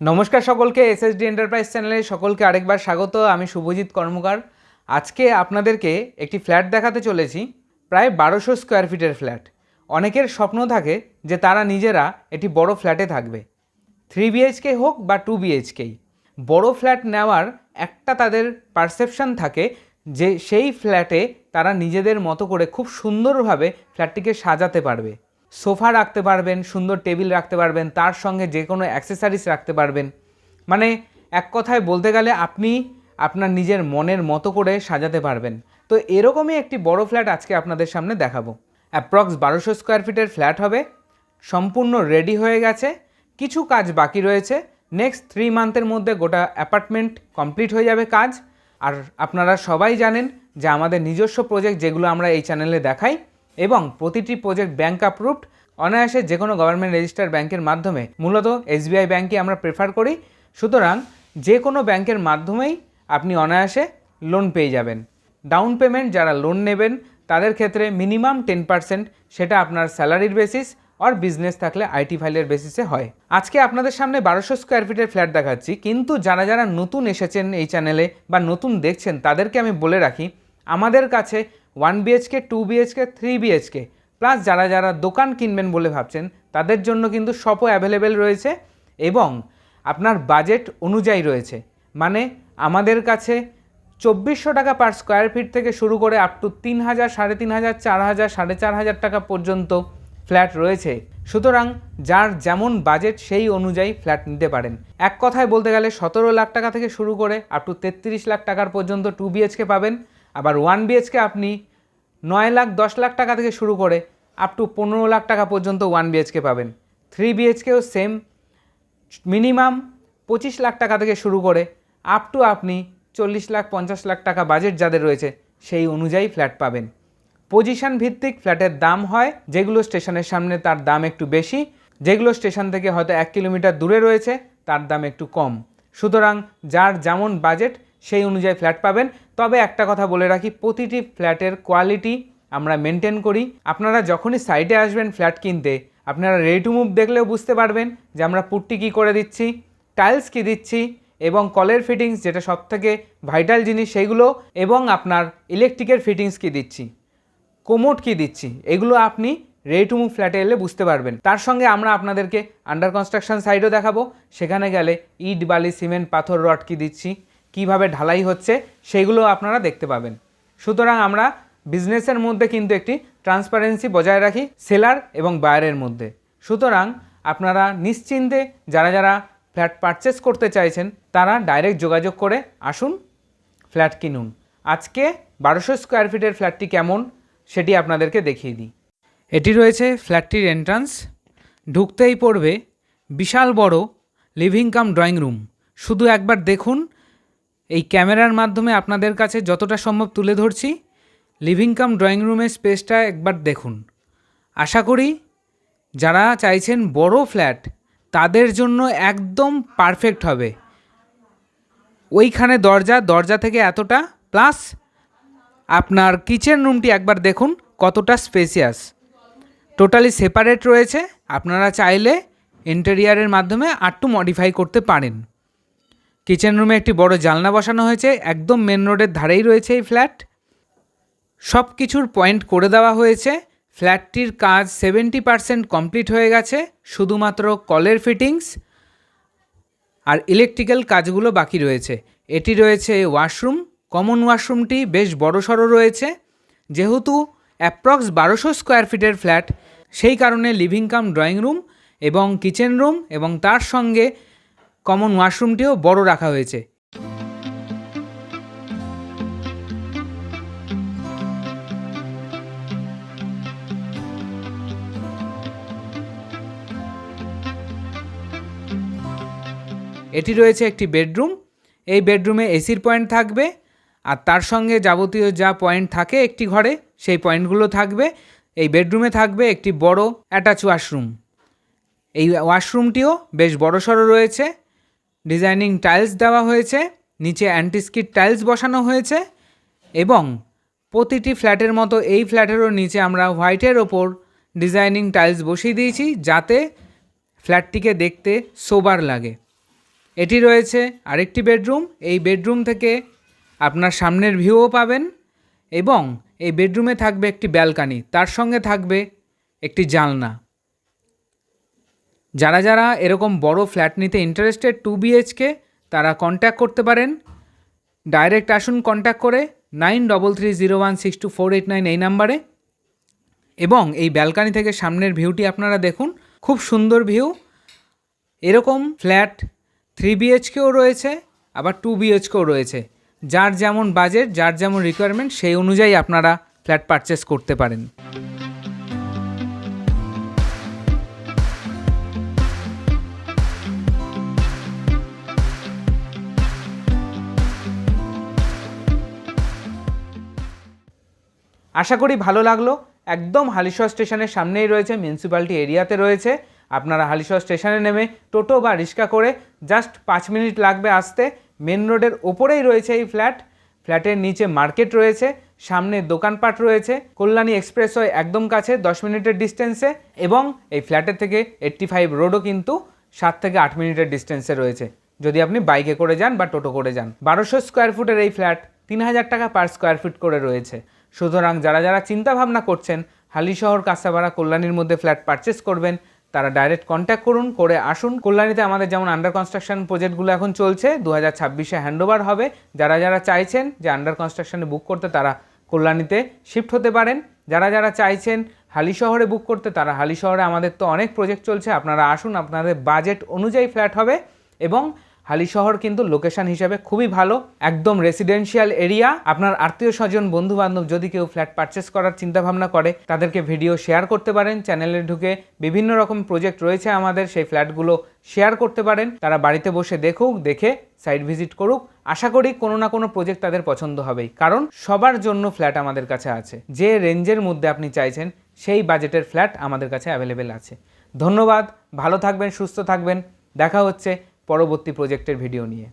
নমস্কার সকলকে SSD enterprise চ্যানেলে সকলকে আরেকবার স্বাগত। আমি শুভজিৎ কর্মকার। আজকে আপনাদেরকে একটি ফ্ল্যাট দেখাতে চলেছি, প্রায় বারোশো স্কোয়ার ফিটের ফ্ল্যাট। অনেকের স্বপ্ন থাকে যে তারা নিজেরা একটি বড় ফ্ল্যাটে থাকবে। থ্রি বিএইচকে হোক বা টু বিএইচকেই বড় ফ্ল্যাট নেওয়ার একটা তাদের পারসেপশন থাকে যে সেই ফ্ল্যাটে তারা নিজেদের মতো করে খুব সুন্দরভাবে ফ্ল্যাটটিকে সাজাতে পারবে। সোফা রাখতে পারবেন, সুন্দর টেবিল রাখতে পারবেন, তার সঙ্গে যে কোনো অ্যাক্সেসারিজ রাখতে পারবেন। মানে এক কথায় বলতে গেলে আপনি আপনার নিজের মনের মতো করে সাজাতে পারবেন। তো এরকমই একটি বড় ফ্ল্যাট আজকে আপনাদের সামনে দেখাবো। অ্যাপ্রক্স বারোশো স্কোয়ার ফিটের ফ্ল্যাট হবে, সম্পূর্ণ রেডি হয়ে গেছে, কিছু কাজ বাকি রয়েছে। নেক্সট থ্রি মান্থের মধ্যে গোটা অ্যাপার্টমেন্ট কমপ্লিট হয়ে যাবে কাজ। আর আপনারা সবাই জানেন যে আমাদের নিজস্ব প্রজেক্ট যেগুলো আমরা এই চ্যানেলে দেখাই এবং প্রতিটি প্রজেক্ট ব্যাংক অ্যাপ্রুভড অনায়াসে যে কোনো গভর্নমেন্ট রেজিস্টার ব্যাংকের মাধ্যমে। মূলত এসবিআই ব্যাংকে আমরা প্রেফার করি। সুতরাং যে কোনো ব্যাংকের মাধ্যমেই আপনি অনায়াসে লোন পেয়ে যাবেন। ডাউন পেমেন্ট যারা লোন নেবেন, তাদের ক্ষেত্রে মিনিমাম টেন পার্সেন্ট সেটা আপনার স্যালারির বেসিস আর বিজনেস থাকলে আইটি ফাইলের বেসিসে হয়। আজকে আপনাদের সামনে বারোশো স্কোয়ার ফিটের ফ্ল্যাট দেখাচ্ছি। কিন্তু যারা যারা নতুন এসেছেন এই চ্যানেলে বা নতুন দেখছেন, তাদেরকে আমি বলে রাখি, আমাদের কাছে one BHK two BHK three BHK plus যারা যারা দোকান কিনবেন বলে ভাবছেন, তাদের জন্য কিন্তু শপও অ্যাভেলেবেল রয়েছে এবং আপনার বাজেট অনুযায়ী রয়েছে। মানে আমাদের কাছে চব্বিশশো টাকা পার স্কোয়ার ফিট থেকে শুরু করে আপ টু তিন হাজার, সাড়ে তিন হাজার, চার হাজার, সাড়ে চার হাজার টাকা পর্যন্ত ফ্ল্যাট রয়েছে। সুতরাং যার যেমন বাজেট সেই অনুযায়ী ফ্ল্যাট নিতে পারেন। এক কথায় বলতে গেলে সতেরো লাখ টাকা থেকে শুরু করে আপ টু তেত্রিশ লাখ টাকার পর্যন্ত টু বিএচকে পাবেন। আবার ওয়ান বিএইচকে আপনি নয় লাখ, দশ লাখ টাকা থেকে শুরু করে আপ টু পনেরো লাখ টাকা পর্যন্ত ওয়ান বিএইচকে পাবেন। থ্রি বিএইচকেও সেম মিনিমাম পঁচিশ লাখ টাকা থেকে শুরু করে আপ টু আপনি চল্লিশ লাখ, পঞ্চাশ লাখ টাকা বাজেট যাদের রয়েছে, সেই অনুযায়ী ফ্ল্যাট পাবেন। পজিশন ভিত্তিক ফ্ল্যাটের দাম হয়, যেগুলো স্টেশনের সামনে তার দাম একটু বেশি, যেগুলো স্টেশন থেকে হয়তো এক কিলোমিটার দূরে রয়েছে, তার দাম একটু কম। সুতরাং যার যেমন বাজেট সেই অনুযায়ী ফ্ল্যাট পাবেন। তবে একটা কথা বলে রাখি, প্রতিটি ফ্ল্যাটের কোয়ালিটি আমরা মেনটেন করি। আপনারা যখনই সাইডে আসবেন ফ্ল্যাট কিনতে, আপনারা রেডি টু মুভ দেখলেও বুঝতে পারবেন যে আমরা পুট্টি কী করে দিচ্ছি টাইলস কী দিচ্ছি এবং কলের ফিটিংস যেটা সবথেকে ভাইটাল জিনিস সেইগুলো এবং আপনার ইলেকট্রিকের ফিটিংস কী দিচ্ছি কোমোট কী দিচ্ছি, এগুলো আপনি রেডি টু মুভ ফ্ল্যাটে এলে বুঝতে পারবেন। তার সঙ্গে আমরা আপনাদেরকে আন্ডার কনস্ট্রাকশন সাইডও দেখাবো, সেখানে গেলে ইট, বালি, সিমেন্ট, পাথর, রড কী দিচ্ছি কীভাবে ঢালাই হচ্ছে সেইগুলো আপনারা দেখতে পাবেন। সুতরাং আমরা বিজনেসের মধ্যে কিন্তু একটি ট্রান্সপারেন্সি বজায় রাখি, সেলার এবং বায়ারের মধ্যে। সুতরাং আপনারা নিশ্চিন্তে যারা যারা ফ্ল্যাট পারচেস করতে চাইছেন, তারা ডাইরেক্ট যোগাযোগ করে আসুন, ফ্ল্যাট কিনুন। আজকে বারোশো স্কোয়ার ফিটের ফ্ল্যাটটি কেমন সেটি আপনাদেরকে দেখিয়ে দিই। এটি রয়েছে ফ্ল্যাটটির এন্ট্রান্স। ঢুকতেই পড়বে বিশাল বড় লিভিং কাম ড্রয়িং রুম। শুধু একবার দেখুন এই ক্যামেরার মাধ্যমে আপনাদের কাছে যতটা সম্ভব তুলে ধরছি। লিভিং কাম ড্রয়িং রুমের স্পেসটা একবার দেখুন। আশা করি যারা চাইছেন বড় ফ্ল্যাট তাদের জন্য একদম পারফেক্ট হবে। ওইখানে দরজা দরজা থেকে এতটা প্লাস আপনার কিচেন রুমটি একবার দেখুন কতটা স্পেসিয়াস টোটালি সেপারেট রয়েছে, আপনারা চাইলে ইন্টেরিয়ারের মাধ্যমে আরটু মডিফাই করতে পারেন। কিচেন রুমে একটি বড় জানলা বসানো হয়েছে, একদম মেন রোডের ধারেই রয়েছে এই ফ্ল্যাট সব কিছুর পয়েন্ট করে দেওয়া হয়েছে। ফ্ল্যাটটির কাজ সেভেন্টি পার্সেন্ট কমপ্লিট হয়ে গেছে, শুধুমাত্র কলের ফিটিংস আর ইলেকট্রিক্যাল কাজগুলো বাকি রয়েছে। এটি রয়েছে ওয়াশরুম কমন ওয়াশরুমটি বেশ বড়সড় রয়েছে। যেহেতু অ্যাপ্রক্স বারোশো স্কোয়ার ফিটের ফ্ল্যাট সেই কারণে লিভিং কাম ড্রয়িং রুম এবং কিচেন রুম এবং তার সঙ্গে কমন ওয়াশরুমটিও বড় রাখা হয়েছে। এটি রয়েছে একটি বেডরুম। এই বেডরুমে এসির পয়েন্ট থাকবে আর তার সঙ্গে যাবতীয় যা পয়েন্ট থাকে একটি ঘরে, সেই পয়েন্টগুলো থাকবে। এই বেডরুমে থাকবে একটি বড় অ্যাটাচ ওয়াশরুম। এই ওয়াশরুমটিও বেশ বড়সড় রয়েছে। ডিজাইনিং টাইলস দেওয়া হয়েছে, নিচে অ্যান্টিস্কিট টাইলস বসানো হয়েছে এবং প্রতিটি ফ্ল্যাটের মতো এই ফ্ল্যাটেরও নিচে আমরা হোয়াইটের ওপর ডিজাইনিং টাইলস বসিয়ে দিয়েছি যাতে ফ্ল্যাটটিকে দেখতে সোবার লাগে। এটি রয়েছে আরেকটি বেডরুম, এই বেডরুম থেকে আপনার সামনের ভিউও পাবেন এবং এই বেডরুমে থাকবে একটি ব্যালকানি, তার সঙ্গে থাকবে একটি জানলা। যারা যারা এরকম বড় ফ্ল্যাট নিতে ইন্টারেস্টেড টু বিএইচকে তারা কন্ট্যাক্ট করতে পারেন। ডাইরেক্ট আসুন কন্ট্যাক্ট করে nine double three zero one six two four eight nine এই নাম্বারে এবং এই ব্যালকানি থেকে সামনের ভিউটি আপনারা দেখুন, খুব সুন্দর ভিউ এরকম ফ্ল্যাট থ্রি বিএইচকেও রয়েছে, আবার টু বিএইচকেও রয়েছে। যার যেমন বাজেট যার যেমন রিকোয়ারমেন্ট সেই অনুযায়ী আপনারা ফ্ল্যাট পারচেস করতে পারেন। আশা করি ভালো লাগল। একদম হালিশহর স্টেশনের সামনেই রয়েছে মিউনিসিপ্যালিটি এরিয়াতে রয়েছে। আপনারা হালিশহর স্টেশনে নেমে টোটো বা রিক্সা করে জাস্ট পাঁচ মিনিট লাগবে আসতে। মেন রোডের ওপরেই রয়েছে এই ফ্ল্যাট ফ্ল্যাটের নিচে মার্কেট রয়েছে, সামনে দোকানপাট রয়েছে। কল্যাণী এক্সপ্রেসওয়ে একদম কাছে, দশ মিনিটের ডিস্টেন্সে এবং এই ফ্ল্যাটের থেকে এইট্টি ফাইভ রোডও কিন্তু সাত থেকে আট মিনিটের ডিস্টেন্সে রয়েছে। যদি আপনি বাইকে করে যান বা টোটো করে যান। বারোশো স্কোয়ার ফুটের এই ফ্ল্যাট তিন হাজার টাকা পার স্কোয়ার ফিট করে রয়েছে। সুতরাং যারা যারা চিন্তা ভাবনা করছেন হালিশহর কাঁচাপাড়া কল্যাণীর মধ্যে ফ্ল্যাট পারচেস করবেন, তারা ডাইরেক্ট কন্ট্যাক্ট করুন, করে আসুন। কল্যাণীতে আমাদের যেমন আন্ডার কনস্ট্রাকশন প্রজেক্টগুলো এখন চলছে দু হাজার ছাব্বিশে হ্যান্ডওভার হবে। যারা যারা চাইছেন যে আন্ডার কনস্ট্রাকশনে বুক করতে, তারা কল্যাণীতে শিফট হতে পারেন। যারা যারা চাইছেন হালি শহরে বুক করতে, তারা হালি শহরে আমাদের তো অনেক প্রজেক্ট চলছে। আপনারা আসুন, আপনাদের বাজেট অনুযায়ী ফ্ল্যাট হবে এবং হালি শহর কিন্তু লোকেশন হিসেবে খুবই ভালো, একদম রেসিডেন্সিয়াল এরিয়া আপনার আত্মীয় স্বজন বন্ধু বান্ধব যদি কেউ ফ্ল্যাট পারচেস করার চিন্তা ভাবনা করে, তাদেরকে ভিডিও শেয়ার করতে পারেন। চ্যানেলে ঢুকে বিভিন্ন রকম প্রজেক্ট রয়েছে আমাদের, সেই ফ্ল্যাটগুলো শেয়ার করতে পারেন। তারা বাড়িতে বসে দেখুক, দেখে সাইট ভিজিট করুক। আশা করি কোনো না কোনো প্রজেক্ট তাদের পছন্দ হবেই। কারণ সবার জন্য ফ্ল্যাট আমাদের কাছে আছে। যে রেঞ্জের মধ্যে আপনি চাইছেন, সেই বাজেটের ফ্ল্যাট আমাদের কাছে অ্যাভেলেবেল আছে। ধন্যবাদ, ভালো থাকবেন, সুস্থ থাকবেন। দেখা হচ্ছে পরবর্তী প্রজেক্টের ভিডিও নিয়ে।